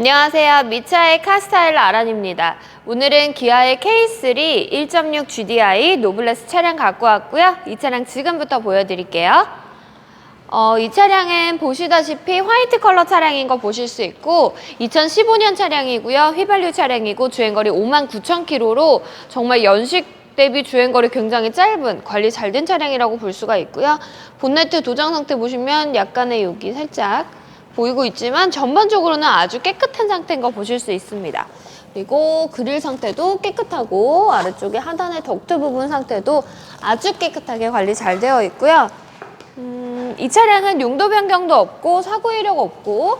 안녕하세요. 미차의 카스타일 아란입니다. 오늘은 기아의 K3 1.6 GDI 노블레스 차량 갖고 왔고요. 이 차량 지금부터 보여드릴게요. 어, 이 차량은 보시다시피 화이트 컬러 차량인 거 보실 수 있고 2015년 차량이고요. 휘발유 차량이고 주행거리 5만 9천 킬로로 정말 연식 대비 주행거리 굉장히 짧은 관리 잘 된 차량이라고 볼 수가 있고요. 본네트 도장 상태 보시면 약간의 여기 살짝 보이고 있지만 전반적으로는 아주 깨끗한 상태인 거 보실 수 있습니다. 그리고 그릴 상태도 깨끗하고 아래쪽에 하단의 덕트 부분 상태도 아주 깨끗하게 관리 잘 되어 있고요. 음, 이 차량은 용도 변경도 없고 사고 이력 없고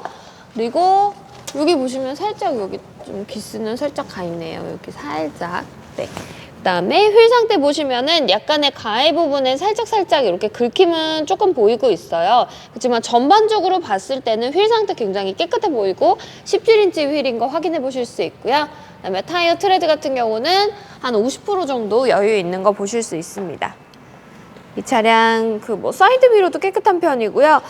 그리고 여기 보시면 살짝 여기 좀 기스는 살짝 가 있네요. 여기 살짝. 네. 그다음에 휠 상태 보시면은 약간의 가해 부분에 살짝 살짝 이렇게 긁힘은 조금 보이고 있어요. 그렇지만 전반적으로 봤을 때는 휠 상태 굉장히 깨끗해 보이고 17인치 휠인 거 확인해 보실 수 있고요. 그다음에 타이어 트레드 같은 경우는 한 50% 정도 여유 있는 거 보실 수 있습니다. 이 차량 그 뭐 사이드 미러도 깨끗한 편이고요.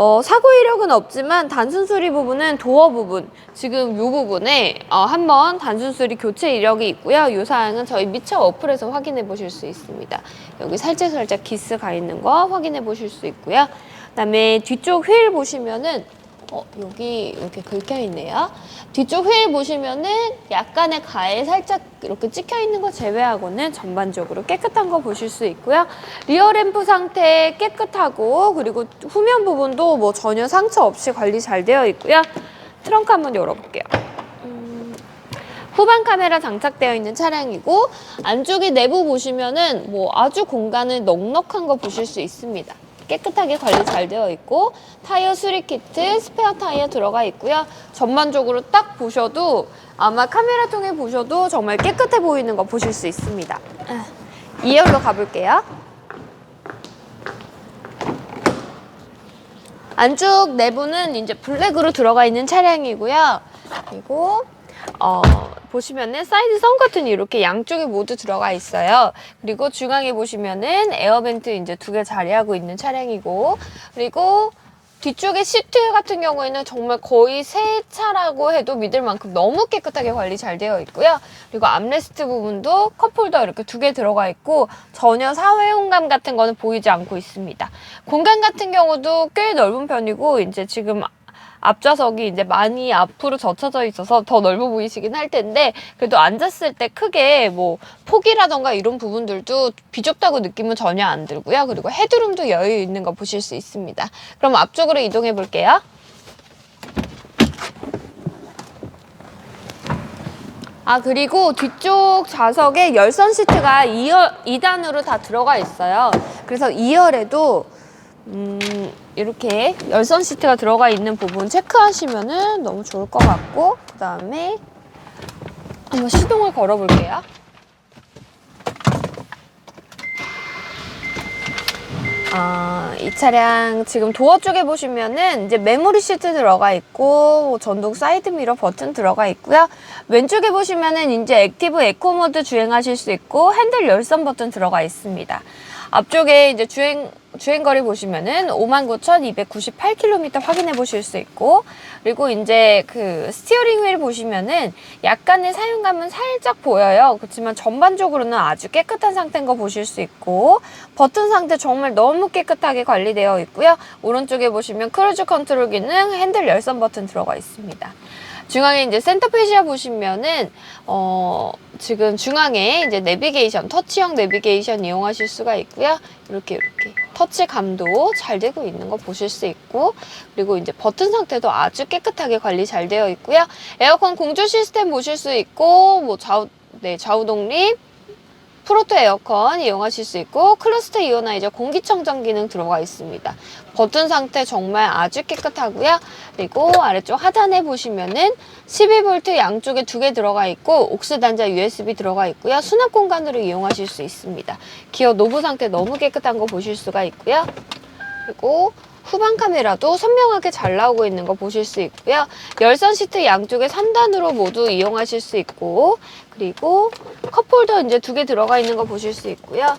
어, 사고 이력은 없지만 단순 수리 부분은 도어 부분 지금 이 부분에 어, 한번 단순 수리 교체 이력이 있고요. 이 사항은 저희 미처 어플에서 확인해 보실 수 있습니다. 여기 살짝 살짝 기스 가 있는 거 확인해 보실 수 있고요. 그다음에 뒤쪽 휠 보시면은 어, 여기 이렇게 긁혀 있네요. 뒤쪽 휠 보시면은 약간의 가에 살짝 이렇게 찍혀 있는 거 제외하고는 전반적으로 깨끗한 거 보실 수 있고요. 리어 램프 상태 깨끗하고 그리고 후면 부분도 뭐 전혀 상처 없이 관리 잘 되어 있고요. 트렁크 한번 열어볼게요. 음, 후방 카메라 장착되어 있는 차량이고 안쪽에 내부 보시면은 뭐 아주 공간을 넉넉한 거 보실 수 있습니다. 깨끗하게 관리 잘 되어 있고 타이어 수리 키트, 스페어 타이어 들어가 있고요. 전반적으로 딱 보셔도 아마 카메라 통해 보셔도 정말 깨끗해 보이는 거 보실 수 있습니다. 2열로 가볼게요. 안쪽 내부는 이제 블랙으로 들어가 있는 차량이고요. 그리고 어, 보시면은 사이드 선 커튼이 이렇게 양쪽에 모두 들어가 있어요. 그리고 중앙에 보시면은 에어벤트 이제 두 개 자리하고 있는 차량이고, 그리고 뒤쪽에 시트 같은 경우에는 정말 거의 새 차라고 해도 믿을 만큼 너무 깨끗하게 관리 잘 되어 있고요. 그리고 암레스트 부분도 컵홀더 이렇게 두 개 들어가 있고 전혀 사회용감 같은 거는 보이지 않고 있습니다. 공간 같은 경우도 꽤 넓은 편이고 이제 지금 앞좌석이 이제 많이 앞으로 젖혀져 있어서 더 넓어 보이시긴 할 텐데 그래도 앉았을 때 크게 뭐 폭이라던가 이런 부분들도 비좁다고 느낌은 전혀 안 들고요. 그리고 헤드룸도 여유 있는 거 보실 수 있습니다. 그럼 앞쪽으로 이동해 볼게요. 아 그리고 뒤쪽 좌석에 열선 시트가 2열, 2단으로 다 들어가 있어요. 그래서 2열에도 음, 이렇게 열선 시트가 들어가 있는 부분 체크하시면은 너무 좋을 것 같고 그 다음에 한번 시동을 걸어 볼게요. 아, 이 차량 지금 도어 쪽에 보시면은 이제 메모리 시트 들어가 있고 전동 사이드 미러 버튼 들어가 있고요. 왼쪽에 보시면은 이제 액티브 에코 모드 주행하실 수 있고 핸들 열선 버튼 들어가 있습니다. 앞쪽에 이제 주행 주행거리 보시면은 59,298km 확인해 보실 수 있고 그리고 이제 그 스티어링 휠 보시면은 약간의 사용감은 살짝 보여요. 그렇지만 전반적으로는 아주 깨끗한 상태인 거 보실 수 있고 버튼 상태 정말 너무 깨끗하게 관리되어 있고요. 오른쪽에 보시면 크루즈 컨트롤 기능, 핸들 열선 버튼 들어가 있습니다. 중앙에 이제 센터 페시아 보시면은 어 지금 중앙에 이제 내비게이션 터치형 내비게이션 이용하실 수가 있고요. 이렇게 이렇게 터치감도 잘 되고 있는 거 보실 수 있고 그리고 이제 버튼 상태도 아주 깨끗하게 관리 잘 되어 있고요. 에어컨 공조 시스템 보실 수 있고 뭐 좌우 네 좌우 독립 프로토 에어컨 이용하실 수 있고 클러스터 이오나이저 공기청정 기능 들어가 있습니다. 버튼 상태 정말 아주 깨끗하고요. 그리고 아래쪽 하단에 보시면은 12V 양쪽에 두 개 들어가 있고 옥스 단자 USB 들어가 있고요. 수납 공간으로 이용하실 수 있습니다. 기어 노브 상태 너무 깨끗한 거 보실 수가 있고요. 그리고 후방 카메라도 선명하게 잘 나오고 있는 거 보실 수 있고요. 열선 시트 양쪽에 3단으로 모두 이용하실 수 있고 그리고 컵홀더 이제 두 개 들어가 있는 거 보실 수 있고요.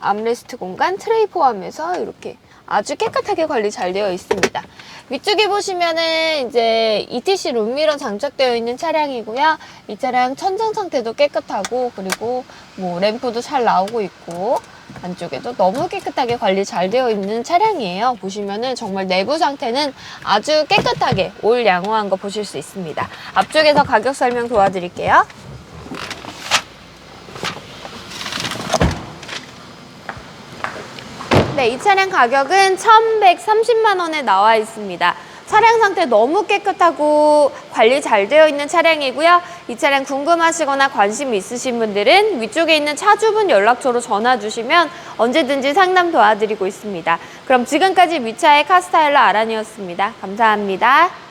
암레스트 공간 트레이 포함해서 이렇게 아주 깨끗하게 관리 잘 되어 있습니다. 위쪽에 보시면은 이제 ETC 룸미러 장착되어 있는 차량이고요. 이 차량 천정 상태도 깨끗하고 그리고 뭐 램프도 잘 나오고 있고 안쪽에도 너무 깨끗하게 관리 잘 되어 있는 차량이에요. 보시면은 정말 내부 상태는 아주 깨끗하게 올 양호한 거 보실 수 있습니다. 앞쪽에서 가격 설명 도와드릴게요. 네, 이 차량 가격은 1,130만 원에 나와 있습니다. 차량 상태 너무 깨끗하고 관리 잘 되어 있는 차량이고요. 이 차량 궁금하시거나 관심 있으신 분들은 위쪽에 있는 차주분 연락처로 전화 주시면 언제든지 상담 도와드리고 있습니다. 그럼 지금까지 위차의 카스타일러 아란이었습니다. 감사합니다.